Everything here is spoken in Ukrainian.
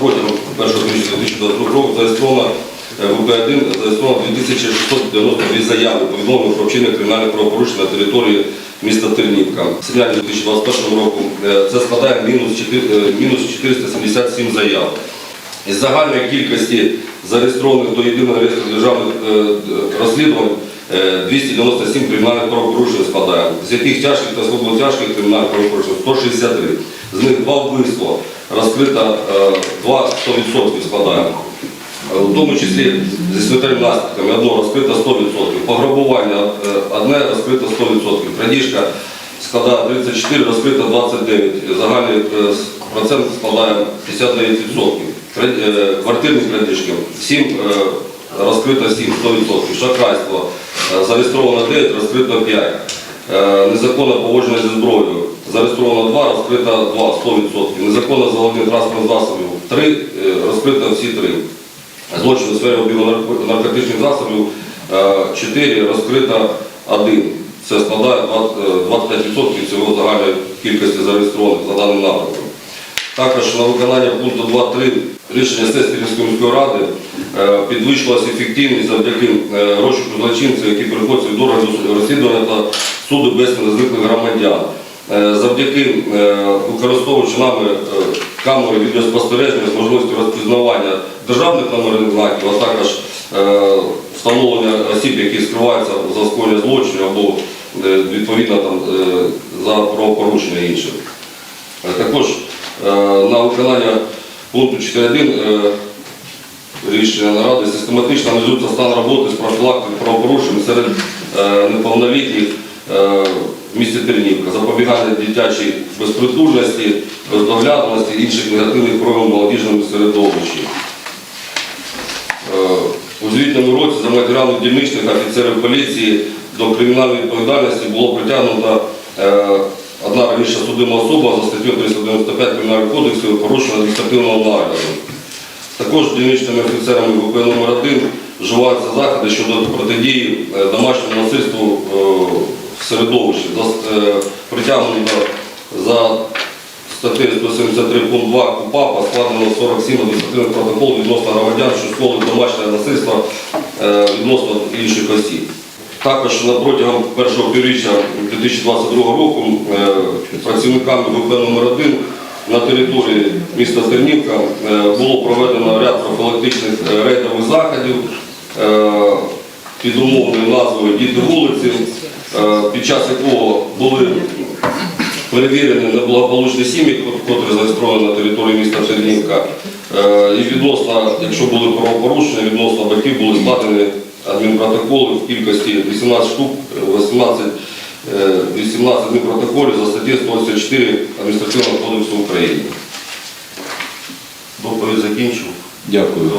протягом першого місяця 2022 року зареєстровано е, ВП-1 зареєстровано 2692 заяви повідомлення про вчинення кримінальних правопорушень на території міста Тернівка. В середньому 2021 року е, це складає мінус 4, е, 477 заяв. Із загальної кількості зареєстрованих до єдиного реєстру державних розслідувань е, 297 кримінальних правопорушень складає, з яких тяжких та особливо тяжких кримінальних правопорушень 163. З них два вбивства. Розкрито е, 2 100% складає. В тому числі зі смертельними наслідками. Одно розкрито 100%, пограбування е, одне розкрито 100%, крадіжка складає 34, розкрито 29, загальний е, процент складає 59%. Кра- е, Квартирні крадіжки. 7, е, розкрито 7, 100%, шахрайство. Зареєстровано 9, розкрито 5. Е, Незаконне поводження зі зброєю зареєстровано 2, розкрито 2, 100%. Незаконне заволодіння транспортних засобів 3, е, розкрито всі 3. Злочин у сфері обігу наркотичних засобів 4, розкрито 1. Це складає 20, е, 25% всього загальної кількості зареєстрованих за даним напрямком. Також на виконання пункту 2.3 рішення сесії міської міської ради е, підвищилася ефективність завдяки е, розшуку злочинців, які переходять від органів розслідування та суду без зниклих громадян. Е, Завдяки е, використовуючи нами е, камери відеоспостереження з можливістю розпізнавання державних номерних знаків, а також встановлення осіб, які скриваються за скоєння злочину або відповідно там, за правопорушення інших. Також на виконання пункту 4.1 е, рішення наради систематично аналізується стан роботи з профілактики правопорушень серед неповнолітніх місті Тернівка, запобігання дитячій безпритульності, бездоглядності інших негативних проявів молодіжному середовищі. Е, У звітному році за матеріалами дільничних офіцерів поліції до кримінальної відповідальності було притягнуто е, одна раніше судима особа за статтю 395 Кримінального кодексу порушення адміністративного нагляду. Також дільничними офіцерами ВП номер 1 вживаються заходи щодо протидії е, домашньому насильству середовищі. Е, Притягнуто за статтею 173 пункт 2 КУПАПа складено 47 адміністративних протоколів відносно громадян, що скоїли домашнє насильство е, відносно інших осіб. Також протягом першого півріччя 2022 року е, працівниками ВП номер 1 на території міста Тернівка було проведено ряд профілактичних рейдових заходів під умовною назвою Діти вулиці, під час якого були перевірені неблагополучні сім'ї, котрі зареєстровані на території міста Чернівка. Е, І відносно, якщо були правопорушення, відносно батьків були складені адмінпротоколи в кількості 18 штук, е, 18, е, 18 адмінпротоколів за статті 184 Адміністративного кодексу України. Доповідь закінчив. Дякую.